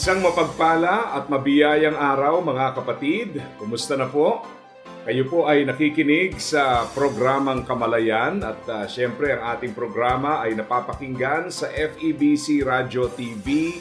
Isang mapagpala at mabiyayang araw mga kapatid. Kumusta na po? Kayo po ay nakikinig sa programang Kamalayan at uh, syempre ang ating programa ay napapakinggan sa FEBC Radio TV.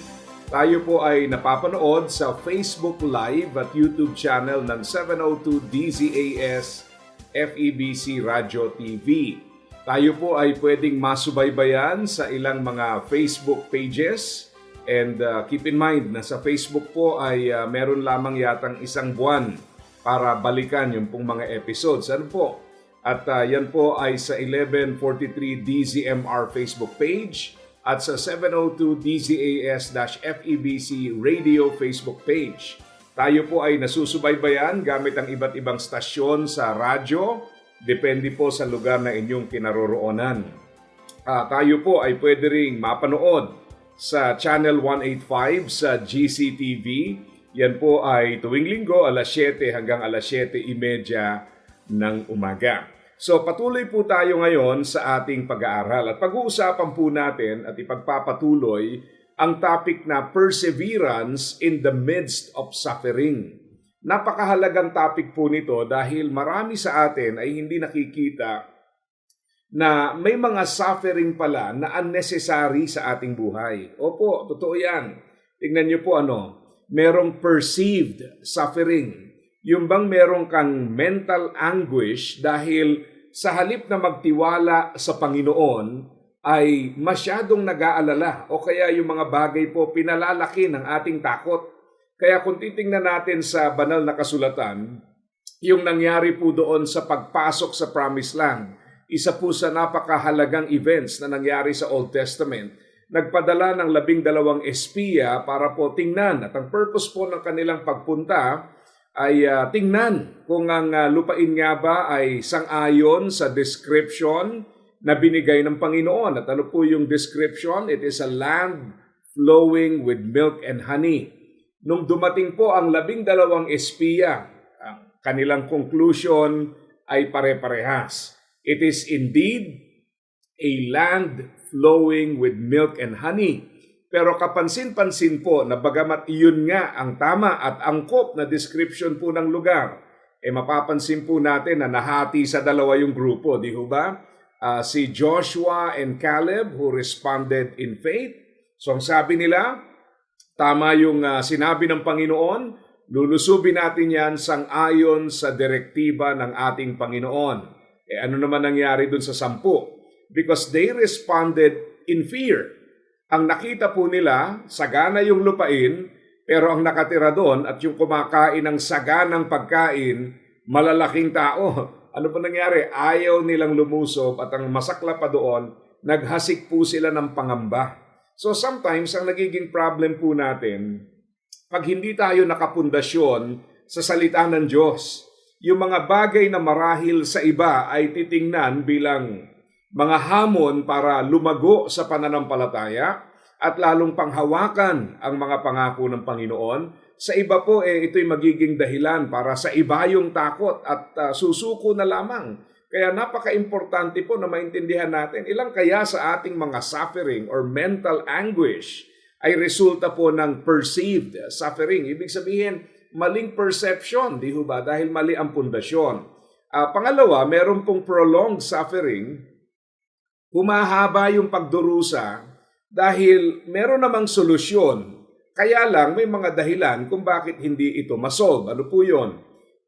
Tayo po ay napapanood sa Facebook Live at YouTube channel ng 702 DZAS FEBC Radio TV. Tayo po ay pwedeng masubaybayan sa ilang mga Facebook pages And uh, keep in mind na sa Facebook po ay uh, meron lamang yatang isang buwan para balikan yung pong mga episodes. Ano po? At uh, yan po ay sa 1143 DZMR Facebook page at sa 702 DZAS-FEBC Radio Facebook page. Tayo po ay nasusubaybayan gamit ang iba't ibang stasyon sa radyo. Depende po sa lugar na inyong kinaroroonan. Ah, tayo po ay pwede ring mapanood sa Channel 185 sa GCTV. Yan po ay tuwing linggo alas 7 hanggang alas 7.30 ng umaga. So patuloy po tayo ngayon sa ating pag-aaral at pag-uusapan po natin at ipagpapatuloy ang topic na perseverance in the midst of suffering. Napakahalagang topic po nito dahil marami sa atin ay hindi nakikita na may mga suffering pala na unnecessary sa ating buhay. Opo, totoo yan. Tingnan niyo po ano, merong perceived suffering. Yung bang merong kang mental anguish dahil sa halip na magtiwala sa Panginoon ay masyadong nag-aalala o kaya yung mga bagay po pinalalaki ng ating takot. Kaya kung titingnan natin sa banal na kasulatan, yung nangyari po doon sa pagpasok sa promised land, isa po sa napakahalagang events na nangyari sa Old Testament. Nagpadala ng labing dalawang espiya para po tingnan at ang purpose po ng kanilang pagpunta ay uh, tingnan kung ang uh, lupain nga ba ay sang-ayon sa description na binigay ng Panginoon. At ano po yung description? It is a land flowing with milk and honey. Nung dumating po ang labing dalawang espiya, ang kanilang conclusion ay pare-parehas. It is indeed a land flowing with milk and honey. Pero kapansin-pansin po na bagamat iyon nga ang tama at angkop na description po ng lugar, eh mapapansin po natin na nahati sa dalawa yung grupo, di ho ba? Uh, si Joshua and Caleb who responded in faith. So ang sabi nila, tama yung uh, sinabi ng Panginoon, lulusubin natin yan sang ayon sa direktiba ng ating Panginoon. Eh ano naman nangyari dun sa sampu? Because they responded in fear. Ang nakita po nila, sagana yung lupain, pero ang nakatira doon at yung kumakain ng saganang pagkain, malalaking tao. Ano po nangyari? Ayaw nilang lumusob at ang masakla pa doon, naghasik po sila ng pangamba. So sometimes, ang nagiging problem po natin, pag hindi tayo nakapundasyon sa salita ng Diyos, yung mga bagay na marahil sa iba ay titingnan bilang mga hamon para lumago sa pananampalataya at lalong panghawakan ang mga pangako ng Panginoon. Sa iba po, eh, ito'y magiging dahilan para sa iba yung takot at uh, susuko na lamang. Kaya napaka-importante po na maintindihan natin ilang kaya sa ating mga suffering or mental anguish ay resulta po ng perceived suffering. Ibig sabihin, maling perception, di ho ba? Dahil mali ang pundasyon. Uh, pangalawa, meron pong prolonged suffering. Humahaba yung pagdurusa dahil meron namang solusyon. Kaya lang may mga dahilan kung bakit hindi ito masolve. Ano po yon?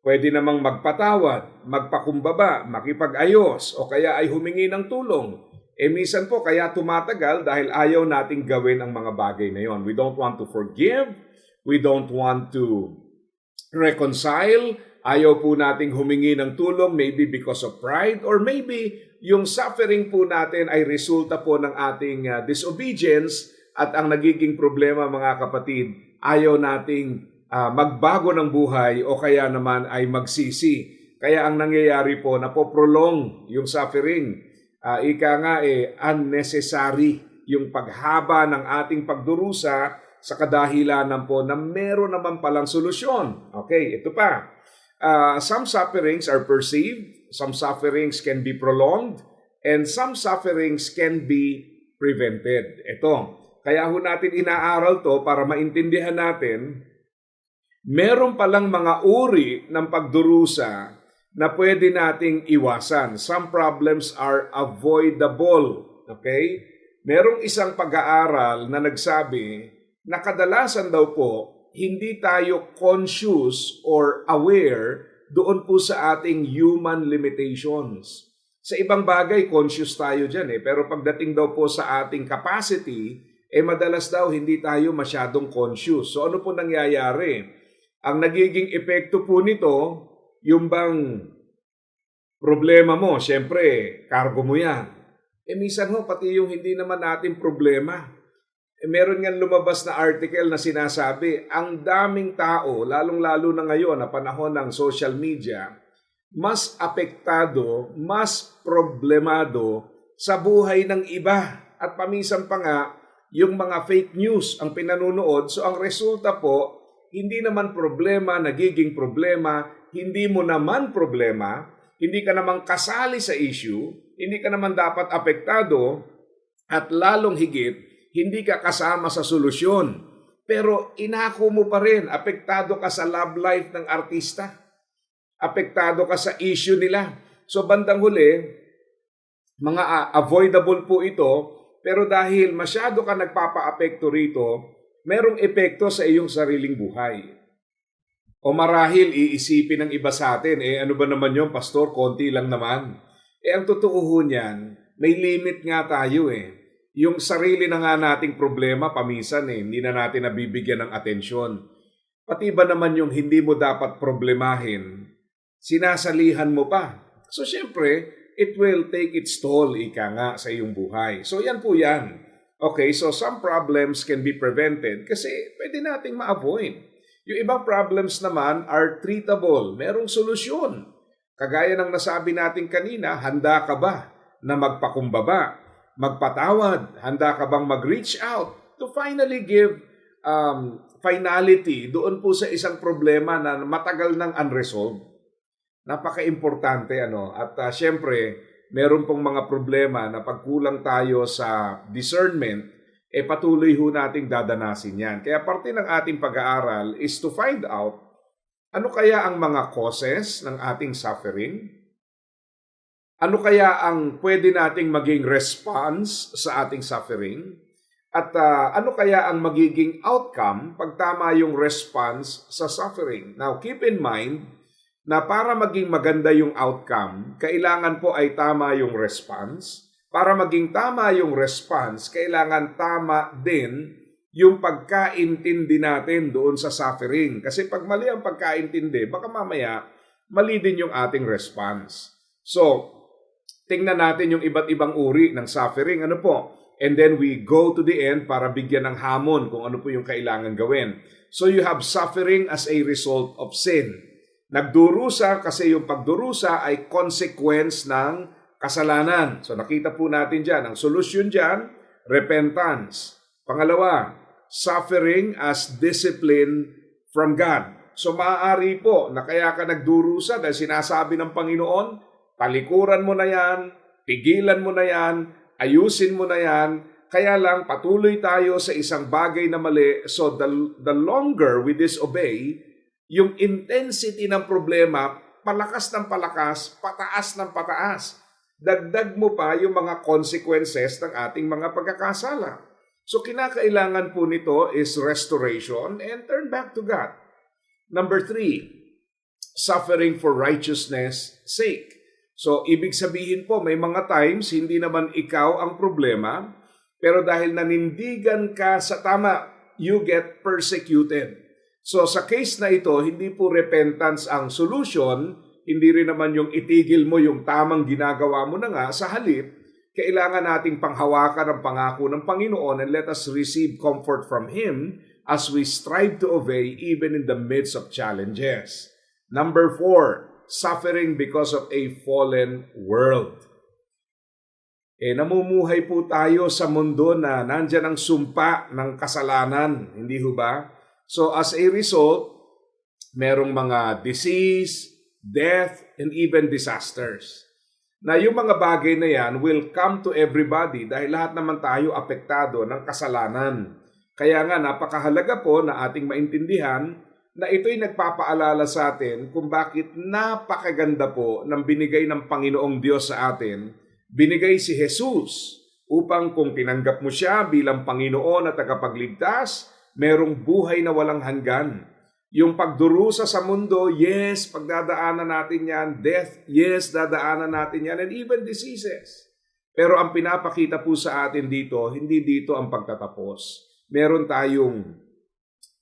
Pwede namang magpatawad, magpakumbaba, makipag-ayos, o kaya ay humingi ng tulong. E minsan po kaya tumatagal dahil ayaw nating gawin ang mga bagay na yon. We don't want to forgive, we don't want to reconcile, ayaw po nating humingi ng tulong maybe because of pride or maybe yung suffering po natin ay resulta po ng ating uh, disobedience at ang nagiging problema mga kapatid, ayaw nating ah, magbago ng buhay o kaya naman ay magsisi. Kaya ang nangyayari po, napoprolong yung suffering. Ah, ika nga eh, unnecessary yung paghaba ng ating pagdurusa sa kadahilanan po na meron naman palang solusyon. Okay, ito pa. Uh, some sufferings are perceived, some sufferings can be prolonged, and some sufferings can be prevented. Ito, kaya ho natin inaaral to para maintindihan natin, meron palang mga uri ng pagdurusa na pwede nating iwasan. Some problems are avoidable. Okay? Merong isang pag-aaral na nagsabi na kadalasan daw po hindi tayo conscious or aware doon po sa ating human limitations. Sa ibang bagay, conscious tayo dyan eh. Pero pagdating daw po sa ating capacity, eh madalas daw hindi tayo masyadong conscious. So ano po nangyayari? Ang nagiging epekto po nito, yung bang problema mo, syempre, cargo mo yan. Eh minsan ho, pati yung hindi naman natin problema, eh, meron nga lumabas na article na sinasabi, ang daming tao, lalong-lalo na ngayon na panahon ng social media, mas apektado, mas problemado sa buhay ng iba. At paminsan pa nga, yung mga fake news ang pinanunood. So ang resulta po, hindi naman problema, nagiging problema, hindi mo naman problema, hindi ka naman kasali sa issue, hindi ka naman dapat apektado, at lalong higit, hindi ka kasama sa solusyon. Pero inako mo pa rin, apektado ka sa love life ng artista. Apektado ka sa issue nila. So bandang huli, mga ah, avoidable po ito, pero dahil masyado ka nagpapa-apekto rito, merong epekto sa iyong sariling buhay. O marahil iisipin ng iba sa atin, eh ano ba naman yung pastor, konti lang naman. Eh ang totoo niyan, may limit nga tayo eh yung sarili na nga nating problema paminsan eh, hindi na natin nabibigyan ng atensyon. Pati ba naman yung hindi mo dapat problemahin, sinasalihan mo pa. So syempre, it will take its toll, ika nga, sa iyong buhay. So yan po yan. Okay, so some problems can be prevented kasi pwede nating ma-avoid. Yung ibang problems naman are treatable. Merong solusyon. Kagaya ng nasabi natin kanina, handa ka ba na magpakumbaba? Magpatawad? Handa ka bang mag-reach out to finally give um, finality doon po sa isang problema na matagal nang unresolved? Napaka-importante ano. At uh, syempre, meron pong mga problema na pagkulang tayo sa discernment, eh patuloy ho nating dadanasin yan. Kaya parte ng ating pag-aaral is to find out ano kaya ang mga causes ng ating suffering, ano kaya ang pwede nating maging response sa ating suffering? At uh, ano kaya ang magiging outcome pag tama yung response sa suffering? Now, keep in mind na para maging maganda yung outcome, kailangan po ay tama yung response. Para maging tama yung response, kailangan tama din yung pagkaintindi natin doon sa suffering. Kasi pag mali ang pagkaintindi, baka mamaya mali din yung ating response. So, tingnan natin yung iba't ibang uri ng suffering. Ano po? And then we go to the end para bigyan ng hamon kung ano po yung kailangan gawin. So you have suffering as a result of sin. Nagdurusa kasi yung pagdurusa ay consequence ng kasalanan. So nakita po natin dyan, ang solusyon dyan, repentance. Pangalawa, suffering as discipline from God. So maaari po na kaya ka nagdurusa dahil sinasabi ng Panginoon, Talikuran mo na yan, pigilan mo na yan, ayusin mo na yan. Kaya lang patuloy tayo sa isang bagay na mali. So the, the longer we disobey, yung intensity ng problema, palakas ng palakas, pataas ng pataas. Dagdag mo pa yung mga consequences ng ating mga pagkakasala. So kinakailangan po nito is restoration and turn back to God. Number three, suffering for righteousness sake. So, ibig sabihin po, may mga times hindi naman ikaw ang problema, pero dahil nanindigan ka sa tama, you get persecuted. So, sa case na ito, hindi po repentance ang solution, hindi rin naman yung itigil mo yung tamang ginagawa mo na nga, sa halip, kailangan nating panghawakan ang pangako ng Panginoon and let us receive comfort from Him as we strive to obey even in the midst of challenges. Number four, suffering because of a fallen world. Eh, namumuhay po tayo sa mundo na nandyan ang sumpa ng kasalanan, hindi ho ba? So as a result, merong mga disease, death, and even disasters. Na yung mga bagay na yan will come to everybody dahil lahat naman tayo apektado ng kasalanan. Kaya nga napakahalaga po na ating maintindihan na ito'y nagpapaalala sa atin kung bakit napakaganda po ng binigay ng Panginoong Diyos sa atin binigay si Jesus upang kung tinanggap mo siya bilang Panginoon at tagapagligtas, merong buhay na walang hanggan. Yung pagdurusa sa mundo, yes, pagdadaanan natin yan. Death, yes, dadaanan natin yan. And even diseases. Pero ang pinapakita po sa atin dito, hindi dito ang pagtatapos. Meron tayong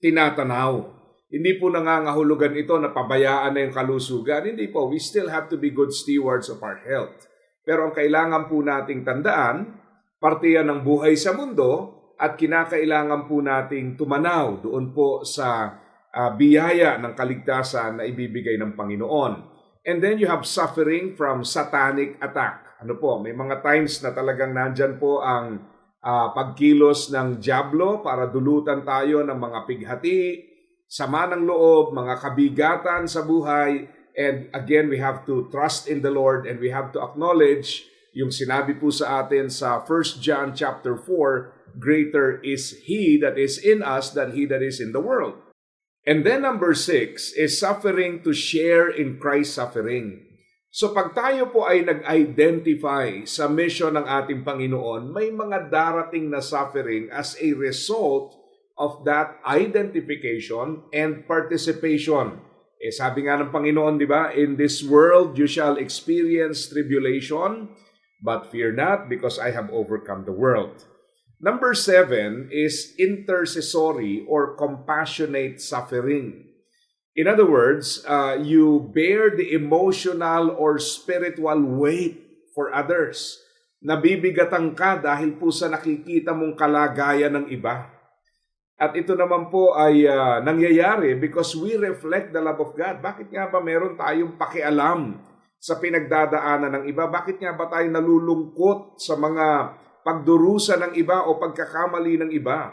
tinatanaw. Hindi po nangangahulugan ito na pabayaan na yung kalusugan. Hindi po. We still have to be good stewards of our health. Pero ang kailangan po nating tandaan, parte yan ng buhay sa mundo at kinakailangan po nating tumanaw doon po sa uh, biyaya ng kaligtasan na ibibigay ng Panginoon. And then you have suffering from satanic attack. Ano po, may mga times na talagang nandyan po ang uh, pagkilos ng Diablo para dulutan tayo ng mga pighati, sama ng loob, mga kabigatan sa buhay, And again, we have to trust in the Lord and we have to acknowledge yung sinabi po sa atin sa 1 John chapter 4, greater is he that is in us than he that is in the world. And then number 6 is suffering to share in Christ's suffering. So pag tayo po ay nag-identify sa mission ng ating Panginoon, may mga darating na suffering as a result of that identification and participation eh sabi nga ng Panginoon, di ba? In this world you shall experience tribulation, but fear not because I have overcome the world. Number seven is intercessory or compassionate suffering. In other words, uh, you bear the emotional or spiritual weight for others. Nabibigatan ka dahil po sa nakikita mong kalagayan ng iba. At ito naman po ay uh, nangyayari because we reflect the love of God. Bakit nga ba meron tayong pakialam sa pinagdadaanan ng iba? Bakit nga ba tayo nalulungkot sa mga pagdurusa ng iba o pagkakamali ng iba?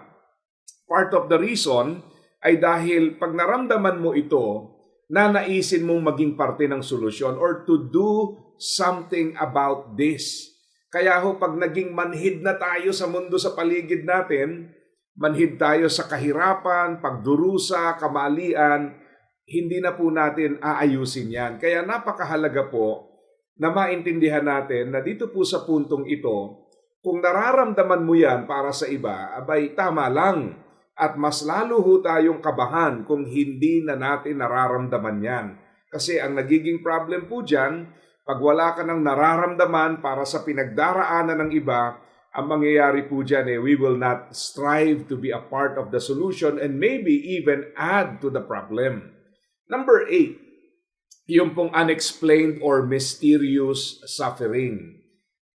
Part of the reason ay dahil pag naramdaman mo ito, nanaisin mong maging parte ng solusyon or to do something about this. Kaya ho, pag naging manhid na tayo sa mundo sa paligid natin, manhid tayo sa kahirapan, pagdurusa, kamalian, hindi na po natin aayusin yan. Kaya napakahalaga po na maintindihan natin na dito po sa puntong ito, kung nararamdaman mo yan para sa iba, abay tama lang. At mas lalo ho tayong kabahan kung hindi na natin nararamdaman yan. Kasi ang nagiging problem po dyan, pag wala ka ng nararamdaman para sa pinagdaraanan ng iba, ang mangyayari po dyan eh, we will not strive to be a part of the solution and maybe even add to the problem. Number eight, yung pong unexplained or mysterious suffering.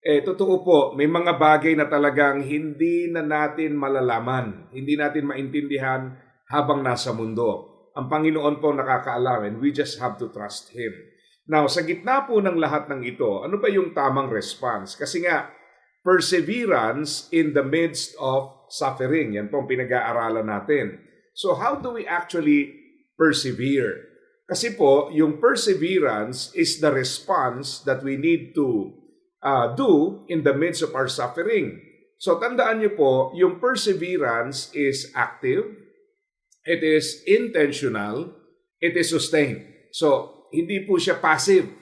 Eh, totoo po, may mga bagay na talagang hindi na natin malalaman, hindi natin maintindihan habang nasa mundo. Ang Panginoon po nakakaalam and we just have to trust Him. Now, sa gitna po ng lahat ng ito, ano ba yung tamang response? Kasi nga, perseverance in the midst of suffering. Yan po ang pinag-aaralan natin. So how do we actually persevere? Kasi po, yung perseverance is the response that we need to uh, do in the midst of our suffering. So tandaan niyo po, yung perseverance is active, it is intentional, it is sustained. So hindi po siya passive.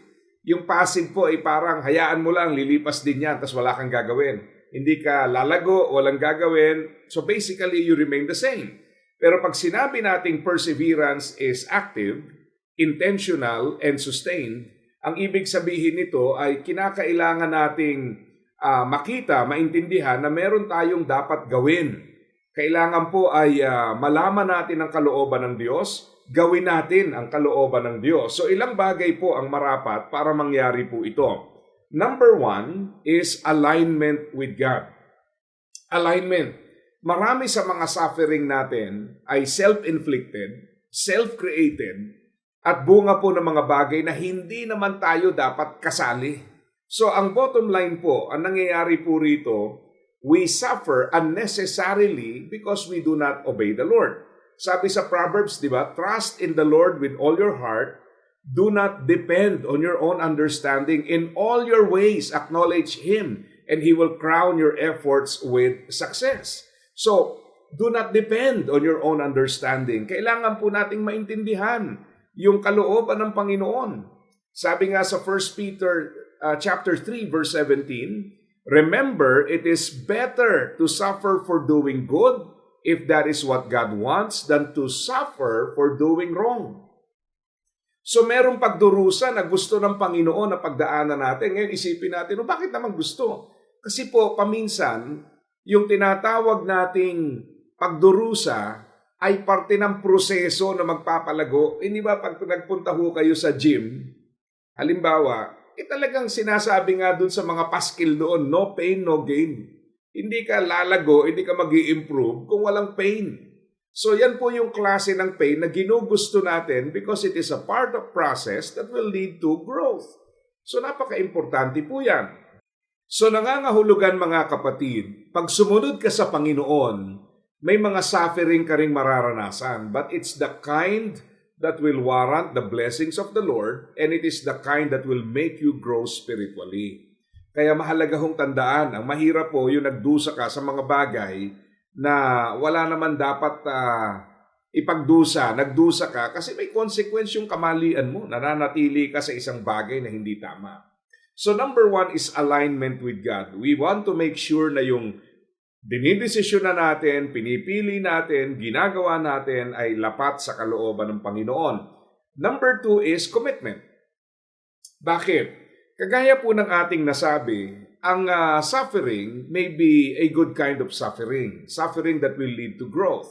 Yung passive po ay parang hayaan mo lang, lilipas din yan, tapos wala kang gagawin. Hindi ka lalago, walang gagawin. So basically, you remain the same. Pero pag sinabi nating perseverance is active, intentional, and sustained, ang ibig sabihin nito ay kinakailangan nating uh, makita, maintindihan na meron tayong dapat gawin. Kailangan po ay uh, malaman natin ang kalooban ng Diyos, gawin natin ang kalooban ng Diyos. So ilang bagay po ang marapat para mangyari po ito. Number one is alignment with God. Alignment. Marami sa mga suffering natin ay self-inflicted, self-created, at bunga po ng mga bagay na hindi naman tayo dapat kasali. So ang bottom line po, ang nangyayari po rito, we suffer unnecessarily because we do not obey the Lord. Sabi sa Proverbs, di ba? Trust in the Lord with all your heart. Do not depend on your own understanding. In all your ways, acknowledge Him, and He will crown your efforts with success. So, do not depend on your own understanding. Kailangan po nating maintindihan yung kalooban ng Panginoon. Sabi nga sa 1 Peter uh, chapter 3 verse 17, Remember, it is better to suffer for doing good if that is what God wants than to suffer for doing wrong. So merong pagdurusa na gusto ng Panginoon na pagdaanan natin. Ngayon isipin natin, "O, bakit naman gusto? Kasi po, paminsan, yung tinatawag nating pagdurusa ay parte ng proseso na magpapalago. Hindi ba pag nagpunta ho kayo sa gym, halimbawa, eh talagang sinasabi nga dun sa mga paskil doon, no pain, no gain. Hindi ka lalago, hindi ka mag improve kung walang pain. So yan po yung klase ng pain na ginugusto natin because it is a part of process that will lead to growth. So napaka-importante po yan. So nangangahulugan mga kapatid, pag sumunod ka sa Panginoon, may mga suffering ka ring mararanasan, but it's the kind that will warrant the blessings of the Lord and it is the kind that will make you grow spiritually. Kaya mahalaga hong tandaan, ang mahirap po yung nagdusa ka sa mga bagay na wala naman dapat ah, ipagdusa, nagdusa ka kasi may consequence yung kamalian mo, nananatili ka sa isang bagay na hindi tama. So number one is alignment with God. We want to make sure na yung dinidesisyon na natin, pinipili natin, ginagawa natin ay lapat sa kalooban ng Panginoon. Number two is commitment. Bakit? Kagaya po ng ating nasabi, ang ah, suffering may be a good kind of suffering. Suffering that will lead to growth.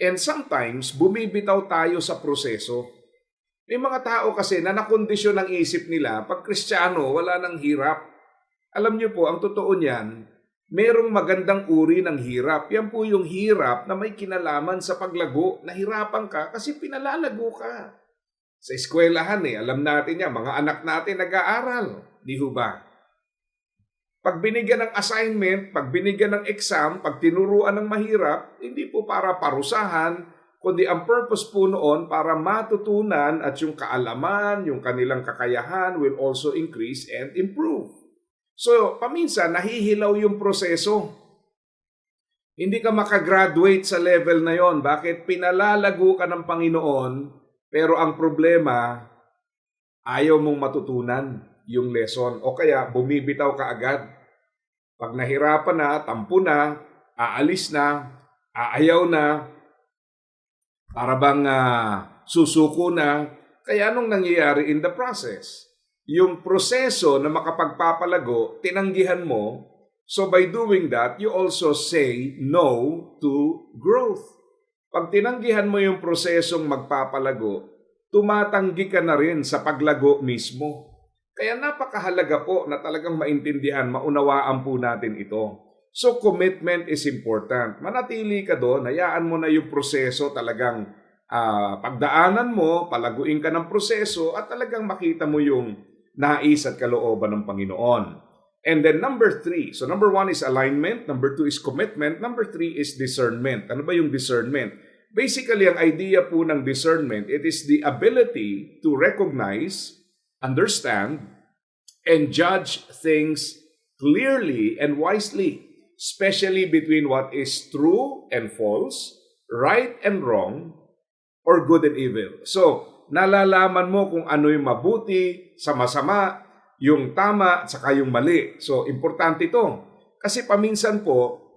And sometimes, bumibitaw tayo sa proseso. May mga tao kasi na nakondisyon ang isip nila, pag kristyano, wala nang hirap. Alam niyo po, ang totoo niyan, merong magandang uri ng hirap. Yan po yung hirap na may kinalaman sa paglago. Nahirapan ka kasi pinalalago ka. Sa eskwelahan eh, alam natin yan, mga anak natin nag-aaral. Di ho ba? Pag binigyan ng assignment, pag binigyan ng exam, pag tinuruan ng mahirap, hindi po para parusahan, kundi ang purpose po noon para matutunan at yung kaalaman, yung kanilang kakayahan will also increase and improve. So, paminsan, nahihilaw yung proseso. Hindi ka makagraduate sa level na yon. Bakit? Pinalalago ka ng Panginoon, pero ang problema, ayaw mong matutunan yung lesson. O kaya, bumibitaw ka agad. Pag nahirapan na, tampo na, aalis na, aayaw na, para bang ah, susuko na. Kaya anong nangyayari in the process? Yung proseso na makapagpapalago, tinanggihan mo. So by doing that, you also say no to growth. Pag tinanggihan mo yung prosesong magpapalago, tumatanggi ka na rin sa paglago mismo. Kaya napakahalaga po na talagang maintindihan, maunawaan po natin ito. So commitment is important. Manatili ka doon, hayaan mo na yung proseso talagang ah, pagdaanan mo, palaguin ka ng proseso at talagang makita mo yung nais at kalooban ng Panginoon. And then number three, so number one is alignment, number two is commitment, number three is discernment. Ano ba yung discernment? Basically, ang idea po ng discernment, it is the ability to recognize, understand, and judge things clearly and wisely, especially between what is true and false, right and wrong, or good and evil. So, nalalaman mo kung ano yung mabuti, sa masama, yung tama, at saka yung mali. So, importante ito. Kasi paminsan po,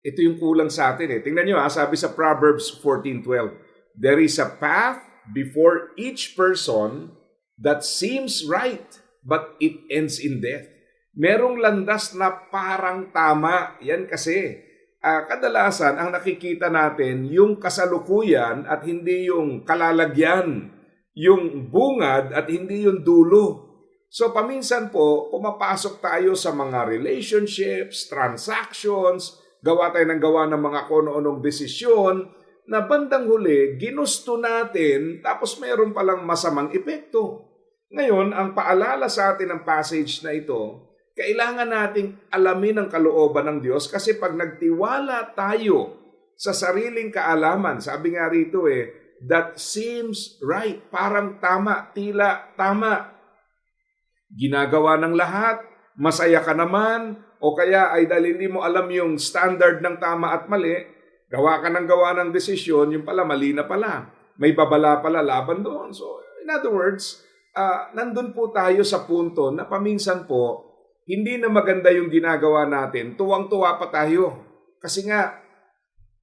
ito yung kulang sa atin eh. Tingnan nyo ha, sabi sa Proverbs 14.12, There is a path before each person that seems right, but it ends in death. Merong landas na parang tama. Yan kasi, ah, kadalasan ang nakikita natin yung kasalukuyan at hindi yung kalalagyan, yung bungad at hindi yung dulo. So paminsan po, pumapasok tayo sa mga relationships, transactions, gawa tayo ng gawa ng mga kono-onong desisyon na bandang huli, ginusto natin tapos mayroon palang masamang epekto. Ngayon, ang paalala sa atin ng passage na ito, kailangan nating alamin ang kalooban ng Diyos kasi pag nagtiwala tayo sa sariling kaalaman, sabi nga rito eh, that seems right, parang tama, tila tama, ginagawa ng lahat, masaya ka naman, o kaya ay dahil hindi mo alam yung standard ng tama at mali, gawa ka ng gawa ng desisyon, yung pala mali na pala. May babala pala laban doon. So, in other words, uh, nandun po tayo sa punto na paminsan po, hindi na maganda yung ginagawa natin, tuwang-tuwa pa tayo. Kasi nga,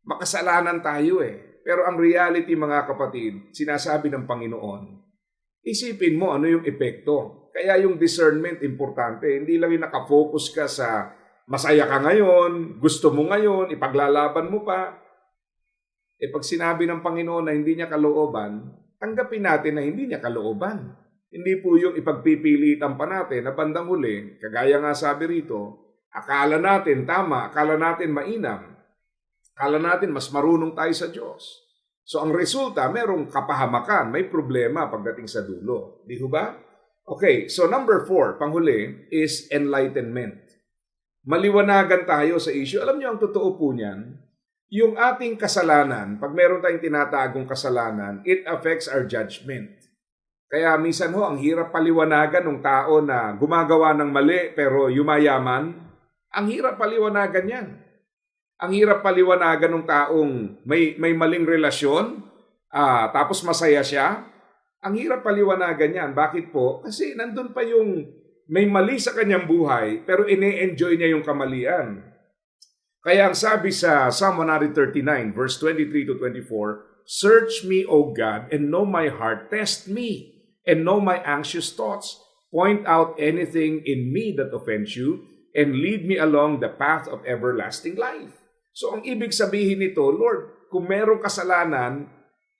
makasalanan tayo eh. Pero ang reality mga kapatid, sinasabi ng Panginoon, isipin mo ano yung epekto. Kaya yung discernment importante. Hindi lang yung nakafocus ka sa masaya ka ngayon, gusto mo ngayon, ipaglalaban mo pa. E pag sinabi ng Panginoon na hindi niya kalooban, tanggapin natin na hindi niya kalooban. Hindi po yung ipagpipilitan pa natin na bandang huli, kagaya nga sabi rito, akala natin tama, akala natin mainam, akala natin mas marunong tayo sa Diyos. So ang resulta, merong kapahamakan, may problema pagdating sa dulo. Di ho ba? Okay, so number four, panghuli, is enlightenment. Maliwanagan tayo sa issue. Alam niyo ang totoo po niyan, yung ating kasalanan, pag meron tayong tinatagong kasalanan, it affects our judgment. Kaya minsan ho, ang hirap paliwanagan ng tao na gumagawa ng mali pero yumayaman. Ang hirap paliwanagan yan. Ang hirap paliwanagan ng taong may, may maling relasyon, ah, tapos masaya siya. Ang hirap paliwanagan yan. Bakit po? Kasi nandun pa yung may mali sa kanyang buhay pero ine-enjoy niya yung kamalian. Kaya ang sabi sa Psalm 139 verse 23 to 24, Search me, O God, and know my heart. Test me and know my anxious thoughts. Point out anything in me that offends you and lead me along the path of everlasting life. So ang ibig sabihin nito, Lord, kung merong kasalanan,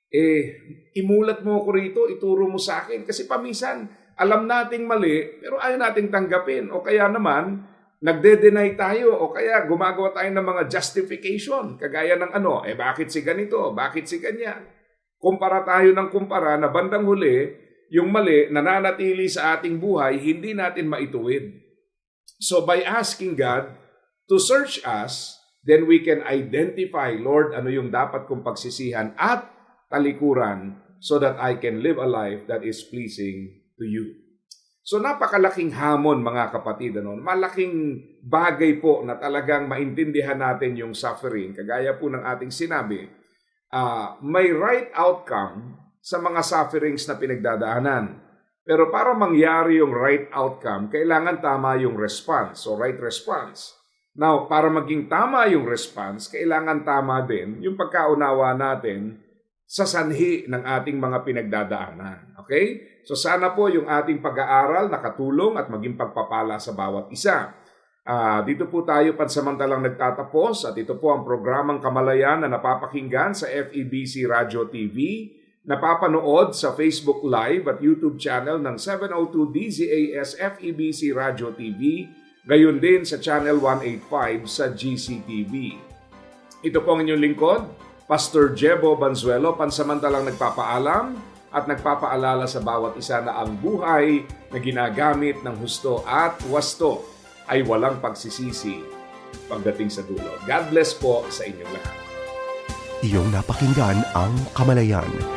eh, imulat mo ako rito, ituro mo sa akin. Kasi paminsan, alam nating mali, pero ayaw nating tanggapin. O kaya naman, nagde-deny tayo o kaya gumagawa tayo ng mga justification. Kagaya ng ano, eh bakit si ganito, bakit si ganyan. Kumpara tayo ng kumpara na bandang huli, yung mali nananatili sa ating buhay, hindi natin maituwid. So by asking God to search us, then we can identify, Lord, ano yung dapat kong pagsisihan at talikuran so that I can live a life that is pleasing to you. So napakalaking hamon mga kapatid, ano? malaking bagay po na talagang maintindihan natin yung suffering. Kagaya po ng ating sinabi, uh, may right outcome sa mga sufferings na pinagdadaanan. Pero para mangyari yung right outcome, kailangan tama yung response, so right response. Now, para maging tama yung response, kailangan tama din yung pagkaunawa natin sa sanhi ng ating mga pinagdadaanan. Okay? So sana po yung ating pag-aaral nakatulong at maging pagpapala sa bawat isa. Uh, dito po tayo pansamantalang nagtatapos at ito po ang programang Kamalayan na napapakinggan sa FEBC Radio TV, napapanood sa Facebook Live at YouTube channel ng 702 DZAS FEBC Radio TV, gayon din sa Channel 185 sa GCTV. Ito po ang inyong lingkod, Pastor Jebo Banzuelo, pansamantalang nagpapaalam at nagpapaalala sa bawat isa na ang buhay na ginagamit ng husto at wasto ay walang pagsisisi pagdating sa dulo. God bless po sa inyong lahat. Iyong napakinggan ang Kamalayan.